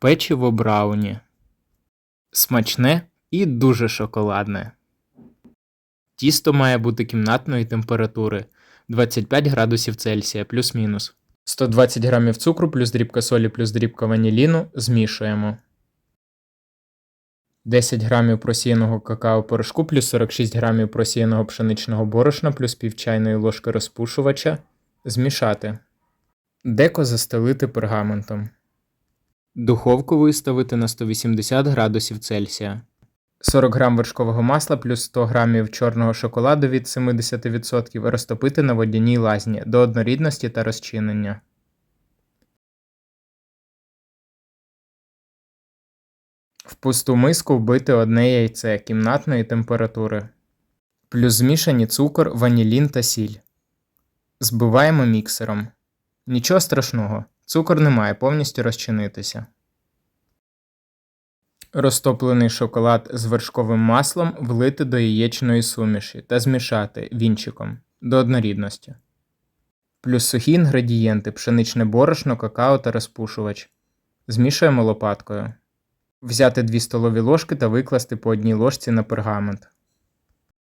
Печиво брауні. Смачне і дуже шоколадне. Тісто має бути кімнатної температури 25 градусів Цельсія плюс-мінус. 120 грамів цукру плюс дрібка солі плюс дрібка ваніліну змішуємо. 10 грамів просіяного какао порошку плюс 46 грамів просіяного пшеничного борошна плюс пів чайної ложки розпушувача. Змішати. Деко застелити пергаментом. Духовку виставити на 180 градусів Цельсія. 40 грам вершкового масла плюс 100 грамів чорного шоколаду від 70% розтопити на водяній лазні до однорідності та розчинення. В пусту миску вбити одне яйце кімнатної температури. Плюс змішані цукор, ванілін та сіль. Збиваємо міксером. Нічого страшного, цукор не має повністю розчинитися. Розтоплений шоколад з вершковим маслом влити до яєчної суміші та змішати вінчиком до однорідності. Плюс сухі інгредієнти, пшеничне борошно, какао та розпушувач. Змішуємо лопаткою. Взяти 2 столові ложки та викласти по одній ложці на пергамент.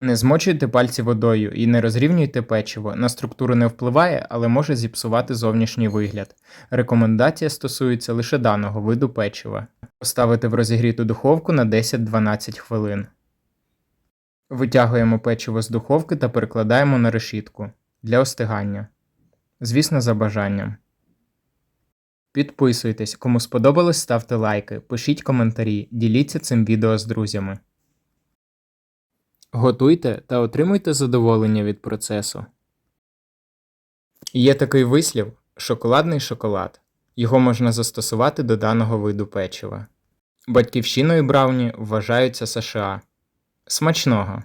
Не змочуйте пальці водою і не розрівнюйте печиво. На структуру не впливає, але може зіпсувати зовнішній вигляд. Рекомендація стосується лише даного виду печива. Поставити в розігріту духовку на 10-12 хвилин. Витягуємо печиво з духовки та перекладаємо на решітку для остигання. Звісно, за бажанням. Підписуйтесь, кому сподобалось, ставте лайки, пишіть коментарі, діліться цим відео з друзями. Готуйте та отримуйте задоволення від процесу. Є такий вислів шоколадний шоколад. Його можна застосувати до даного виду печива. Батьківщиною брауні вважаються США. Смачного!